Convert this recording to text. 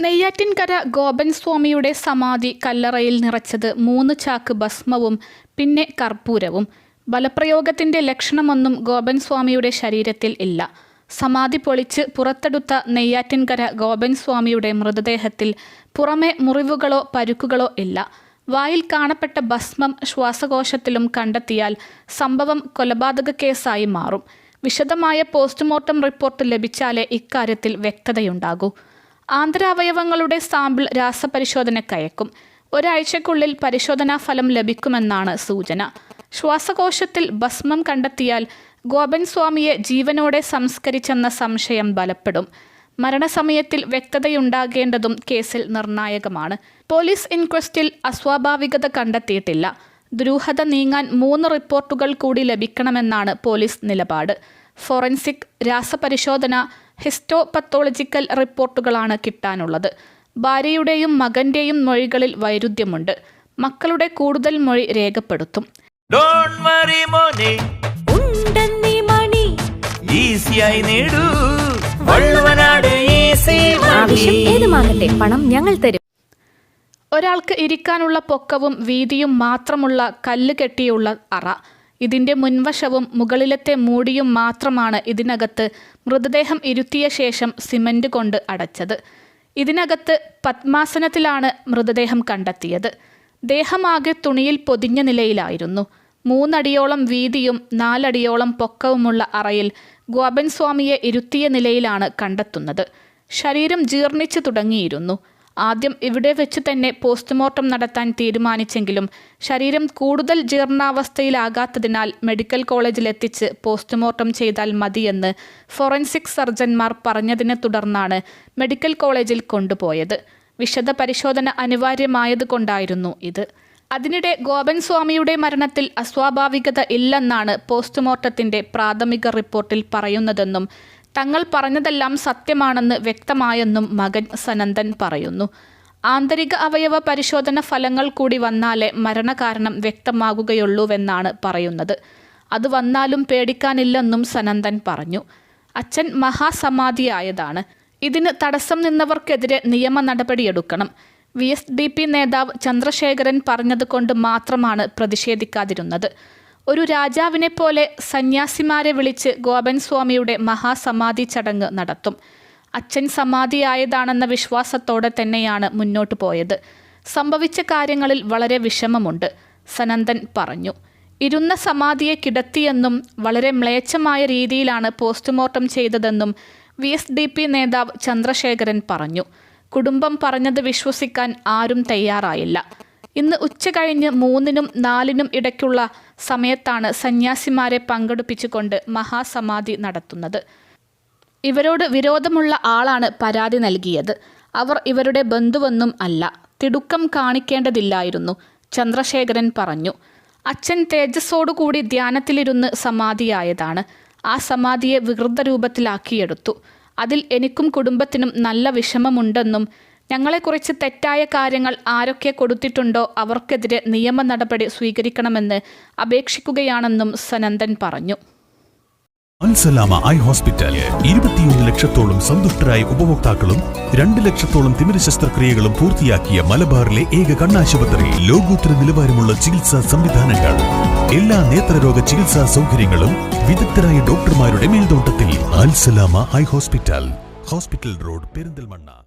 നെയ്യാറ്റിൻകര ഗോപൻ സ്വാമിയുടെ സമാധി കല്ലറയിൽ നിറച്ചത് മൂന്ന് ചാക്ക് ഭസ്മവും പിന്നെ കർപ്പൂരവും. ബലപ്രയോഗത്തിന്റെ ലക്ഷണമൊന്നും ഗോപൻ സ്വാമിയുടെ ശരീരത്തിൽ ഇല്ല. സമാധി പൊളിച്ച് പുറത്തെടുത്ത നെയ്യാറ്റിൻകര ഗോപൻ സ്വാമിയുടെ മൃതദേഹത്തിൽ പുറമെ മുറിവുകളോ പരുക്കുകളോ ഇല്ല. വായിൽ കാണപ്പെട്ട ഭസ്മം ശ്വാസകോശത്തിലും കണ്ടെത്തിയാൽ സംഭവം കൊലപാതക കേസായി മാറും. വിശദമായ പോസ്റ്റ്മോർട്ടം റിപ്പോർട്ട് ലഭിച്ചാലേ ഇക്കാര്യത്തിൽ വ്യക്തതയുണ്ടാകൂ. ആന്തരാവയവങ്ങളുടെ സാമ്പിൾ രാസപരിശോധനക്കയക്കും. ഒരാഴ്ചക്കുള്ളിൽ പരിശോധനാ ഫലം ലഭിക്കുമെന്നാണ് സൂചന. ശ്വാസകോശത്തിൽ ഭസ്മം കണ്ടെത്തിയാൽ ഗോപൻ സ്വാമിയെ ജീവനോടെ സംസ്കരിച്ചെന്ന സംശയം ബലപ്പെടും. മരണസമയത്തിൽ വ്യക്തതയുണ്ടാകേണ്ടതും കേസിൽ നിർണായകമാണ്. പോലീസ് ഇൻക്വസ്റ്റിൽ അസ്വാഭാവികത കണ്ടെത്തിയിട്ടില്ല. ദുരൂഹത നീങ്ങാൻ മൂന്ന് റിപ്പോർട്ടുകൾ കൂടി ലഭിക്കണമെന്നാണ് പോലീസ് നിലപാട്. ഫോറൻസിക് രാസപരിശോധന ഹിസ്റ്റോ പത്തോളജിക്കൽ റിപ്പോർട്ടുകളാണ് കിട്ടാനുള്ളത്. ഭാര്യയുടെയും മകന്റെയും മൊഴികളിൽ വൈരുദ്ധ്യമുണ്ട്. മക്കളുടെ കൂടുതൽ മൊഴി രേഖപ്പെടുത്തും. ഡോണ്ട് വറി മോനെ. ഉണ്ടെന്നീ മണി. ഈസിയായി നേടൂ. വള്ളുവനാട് ഈസി ആവശ്യം ഏതുമാകട്ടെ പണം ഞങ്ങൾ തരും. ഒരാൾക്ക് ഇരിക്കാനുള്ള പൊക്കവും വീതിയും മാത്രമുള്ള കല്ല് കെട്ടിയുള്ള അറ. ഇതിന്റെ മുൻവശവും മുകളിലത്തെ മൂടിയും മാത്രമാണ് ഇതിനകത്ത് മൃതദേഹം ഇരുത്തിയ ശേഷം സിമന്റ് കൊണ്ട് അടച്ചത്. ഇതിനകത്ത് പത്മാസനത്തിലാണ് മൃതദേഹം കണ്ടെത്തിയത്. ദേഹമാകെ തുണിയിൽ പൊതിഞ്ഞ നിലയിലായിരുന്നു. മൂന്നടിയോളം വീതിയും നാലടിയോളം പൊക്കവുമുള്ള അറയിൽ ഗോപൻ സ്വാമിയെ ഇരുത്തിയ നിലയിലാണ് കണ്ടെത്തുന്നത്. ശരീരം ജീർണിച്ചു തുടങ്ങിയിരുന്നു. ആദ്യം ഇവിടെ വെച്ച് തന്നെ പോസ്റ്റ്മോർട്ടം നടത്താൻ തീരുമാനിച്ചെങ്കിലും ശരീരം കൂടുതൽ ജീർണാവസ്ഥയിലാകാത്തതിനാൽ മെഡിക്കൽ കോളേജിലെത്തിച്ച് പോസ്റ്റ്മോർട്ടം ചെയ്താൽ മതിയെന്ന് ഫോറൻസിക് സർജന്മാർ പറഞ്ഞതിനെ തുടർന്നാണ് മെഡിക്കൽ കോളേജിൽ കൊണ്ടുപോയത്. വിശദ പരിശോധന അനിവാര്യമായതുകൊണ്ടായിരുന്നു ഇത്. അതിനിടെ ഗോപൻ സ്വാമിയുടെ മരണത്തിൽ അസ്വാഭാവികത ഇല്ലെന്നാണ് പോസ്റ്റ്മോർട്ടത്തിന്റെ പ്രാഥമിക റിപ്പോർട്ടിൽ പറയുന്നതെന്നും തങ്ങൾ പറഞ്ഞതെല്ലാം സത്യമാണെന്ന് വ്യക്തമായെന്നും മകൻ സനന്ദൻ പറയുന്നു. ആന്തരിക അവയവ പരിശോധന ഫലങ്ങൾ കൂടി വന്നാലേ മരണകാരണം വ്യക്തമാകുകയുള്ളൂവെന്നാണ് പറയുന്നത്. അത് വന്നാലും പേടിക്കാനില്ലെന്നും സനന്ദൻ പറഞ്ഞു. അച്ഛൻ മഹാസമാധിയായതാണ്. ഇതിന് തടസ്സം നിന്നവർക്കെതിരെ നിയമ നടപടിയെടുക്കണം. വി. എസ്. ഡി. പി. നേതാവ് ചന്ദ്രശേഖരൻ പറഞ്ഞതുകൊണ്ട് മാത്രമാണ് പ്രതിഷേധിക്കാതിരുന്നത്. ഒരു രാജാവിനെ പോലെ സന്യാസിമാരെ വിളിച്ച് ഗോപൻ സ്വാമിയുടെ മഹാസമാധി ചടങ്ങ് നടത്തും. അച്ഛൻ സമാധിയായതാണെന്ന വിശ്വാസത്തോടെ തന്നെയാണ് മുന്നോട്ടു പോയത്. സംഭവിച്ച കാര്യങ്ങളിൽ വളരെ വിഷമമുണ്ട് സനന്ദൻ പറഞ്ഞു. ഇരുന്ന സമാധിയെ കിടത്തിയെന്നും വളരെ മ്ലേച്ഛമായ രീതിയിലാണ് പോസ്റ്റ്മോർട്ടം ചെയ്തതെന്നും വി. എസ്. ഡി. പി. നേതാവ് ചന്ദ്രശേഖരൻ പറഞ്ഞു. കുടുംബം പറഞ്ഞത് വിശ്വസിക്കാൻ ആരും തയ്യാറായില്ല. ഇന്ന് ഉച്ച കഴിഞ്ഞ് മൂന്നിനും നാലിനും ഇടയ്ക്കുള്ള സമയത്താണ് സന്യാസിമാരെ പങ്കെടുപ്പിച്ചുകൊണ്ട് മഹാസമാധി നടത്തുന്നത്. ഇവരോട് വിരോധമുള്ള ആളാണ് പരാതി നൽകിയത്. അവർ ഇവരുടെ ബന്ധുവെന്നും അല്ല. തിടുക്കം കാണിക്കേണ്ടതില്ലായിരുന്നു ചന്ദ്രശേഖരൻ പറഞ്ഞു. അച്ഛൻ തേജസ്സോടുകൂടി ധ്യാനത്തിലിരുന്ന് സമാധിയായതാണ്. ആ സമാധിയെ വികൃത രൂപത്തിലാക്കിയെടുത്തു അതിൽ എനിക്കും കുടുംബത്തിനും നല്ല വിഷമമുണ്ടെന്നും ഞങ്ങളെക്കുറിച്ച് തെറ്റായ കാര്യങ്ങൾ ആരൊക്കെ കൊടുത്തിട്ടുണ്ടോ അവർക്കെതിരെ നിയമ നടപടി സ്വീകരിക്കണമെന്ന് അപേക്ഷിക്കുകയാണെന്നും സനന്ദൻ പറഞ്ഞു. Alsalama eye hospital. ഇരുപത്തിയൊന്ന് ലക്ഷത്തോളം സന്തുഷ്ടരായ ഉപഭോക്താക്കളും രണ്ട് ലക്ഷത്തോളം തിമിര ശസ്ത്രക്രിയകളും പൂർത്തിയാക്കിയ മലബാറിലെ ഏക കണ്ണാശുപത്രി. ലോകോത്തര നിലവാരമുള്ള ചികിത്സാ സംവിധാനങ്ങൾ. എല്ലാ നേത്രരോഗ ചികിത്സാ സൗകര്യങ്ങളും വിദഗ്ധരായ ഡോക്ടർമാരുടെ മേൽനോട്ടത്തിൽ. Alsalama eye hospital. Hospital road Perinthalmanna.